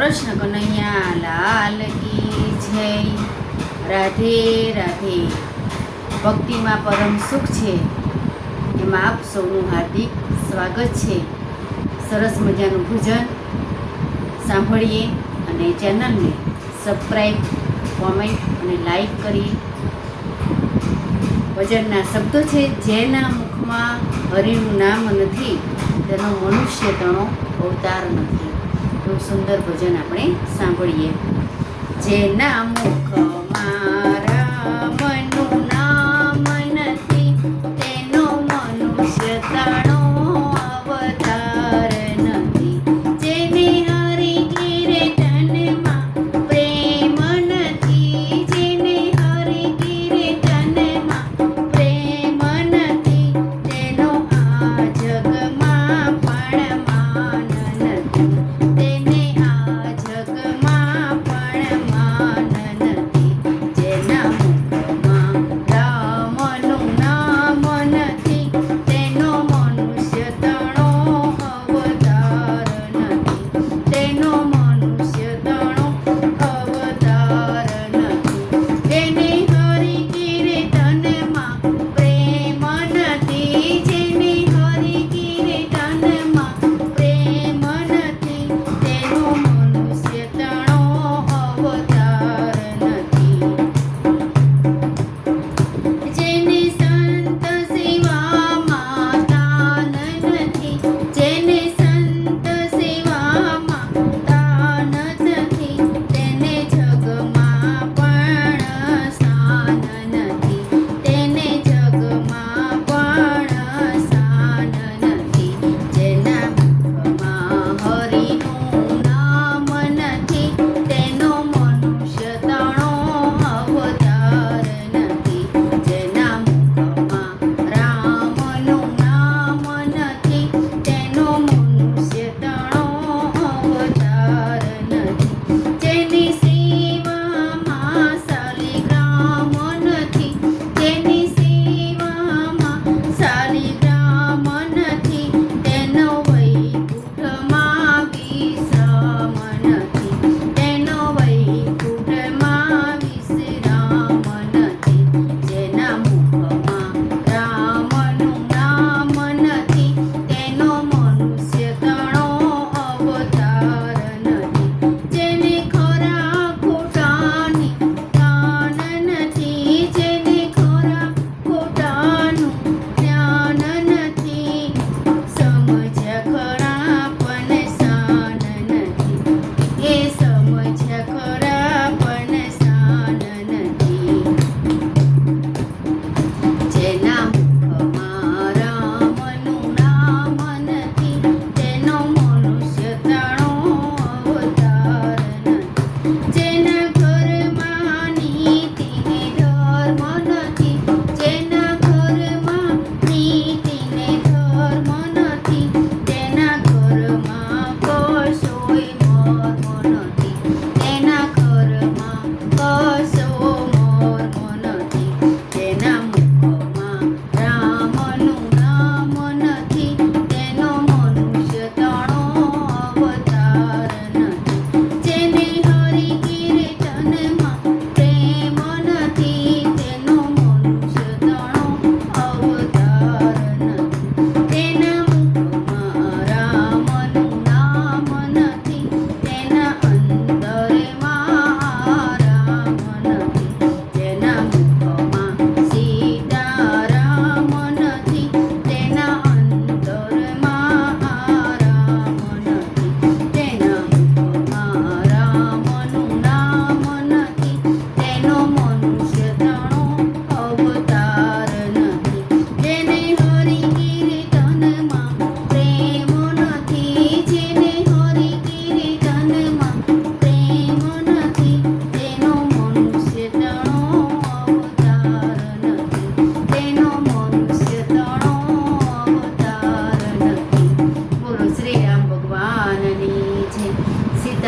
કૃષ્ણ કનૈયા, લાલ કી જય. રાધે રાધે. ભક્તિમાં પરમ સુખ છે. એમાં આપ સૌનું હાર્દિક સ્વાગત છે. સરસ મજાનું ભજન સાંભળીએ અને ચેનલને સબસ્ક્રાઈબ કોમેન્ટ અને લાઈક કરી. ભજનના શબ્દો છે, જેના મુખમાં હરિનું નામ નથી, તેનો મનુષ્ય તણો અવતાર નથી. આપણું સુંદર ભજન આપણે સાંભળીએ. જેના મુખ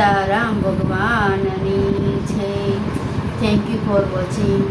સીતારામ ભગવાનની છે થેન્ક યુ ફોર વોચિંગ